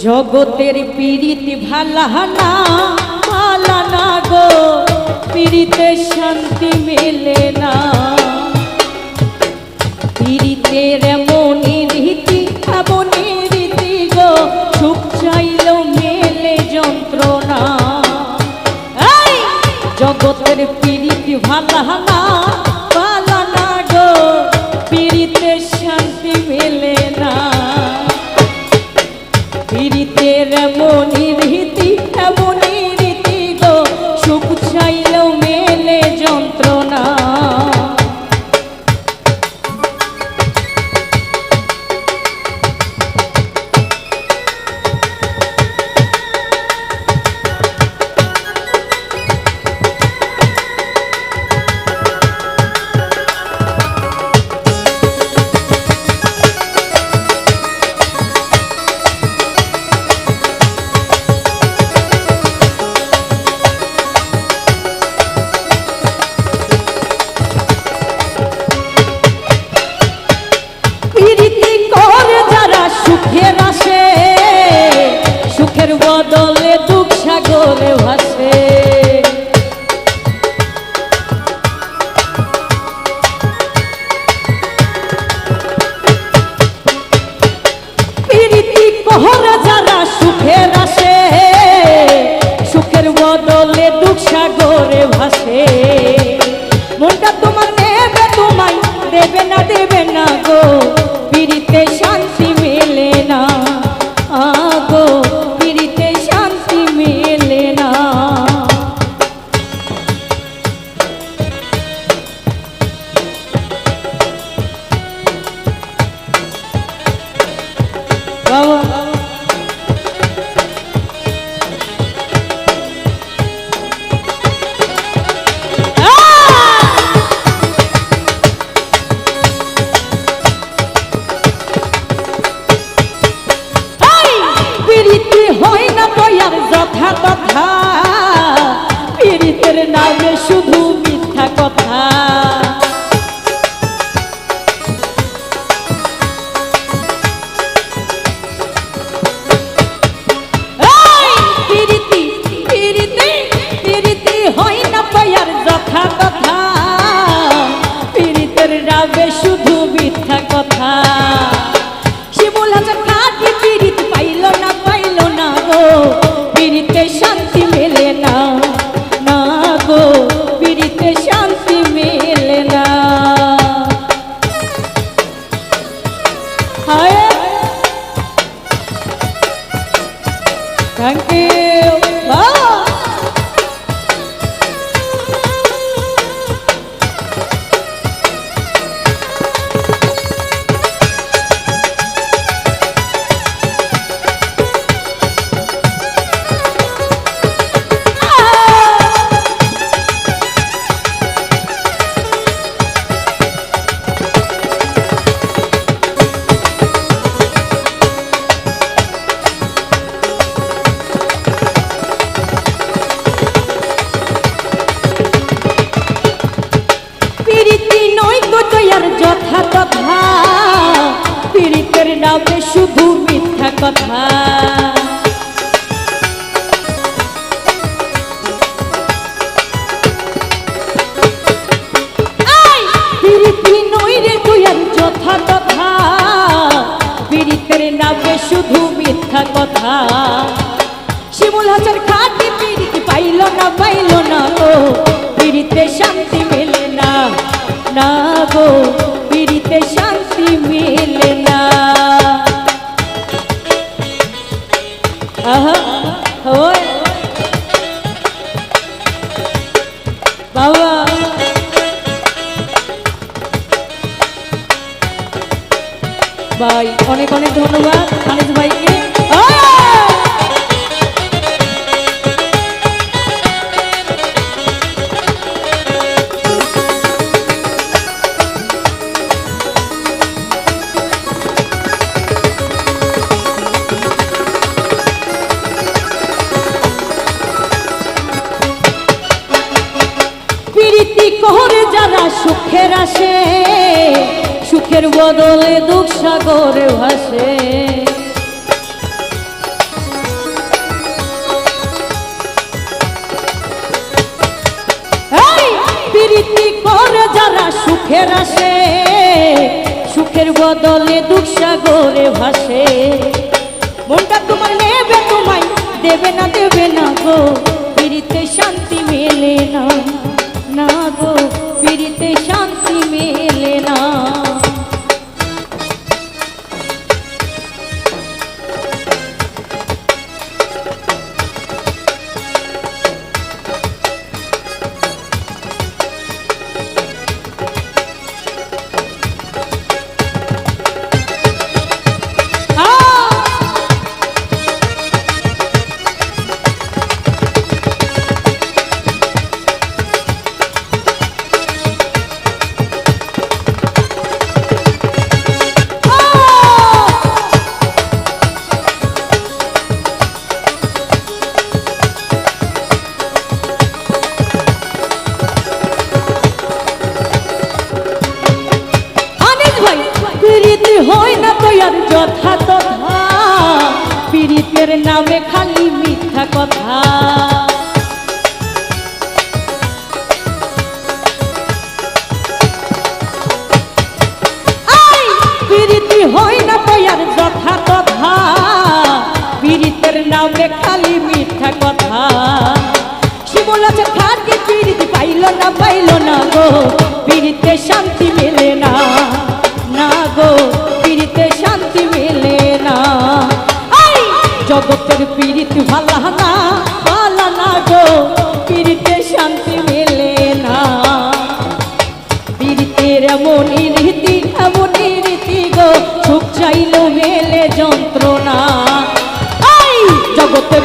জগতের পীড়িতি ভালা না ভালা না গো, পীড়িতে শান্তি মেলে না। পীড়িতের এমনই রীতি এমনই রীতি গো, সুখ চাইলেও মেলে যন্ত্রণা। জগতের পীড়িতি ভালা না ভালা না গো, পীড়িতে শান্তি মেলে প্রীতি হয় না তৈয়ার যথা কথা। পীড়িতের নামে শুধু মিথ্যা কথা। হায় কথা যথা তথা পীড়িতের নামে মিথ্যা কথা। শিমুল হাজার খাটি পিড়িতে পাইল না পাইল না গো। পিড়িতে শান্তি মেলে না না গো। ভাই অনেক অনেক ধন্যবাদ খালিদ ভাইকে! করে সুখের আসে সুখের বদলে দুঃখ সাগরে ভাসে। প্রীতি করে যারা সুখের আসে, সুখের বদলে দুঃখ সাগরে ভাসে। মনটা তোমার নেবে, তোমায় দেবে না দেবে না গো। পিড়িতে শান্তি মেলে না না গো। পিড়িতে শান্তি মেলে না। পিরিতের নামে খালি মিথ্যা কথা। পিরিতি হয় না তো আর যথা তথা। পিরিতের নামে খালি মিথ্যা কথা। শিমুল আছে খাটি, পিরিতি পাইল না পাইল না গো। পিরিতে জগতের পীড়িত ভালা না ভালা না গো, পীড়িতে শান্তি মেলে না। পীড়িতের এমনই রীতি এমনই রীতি গো, সুখ চাইল মেলে যন্ত্রণা। জগতের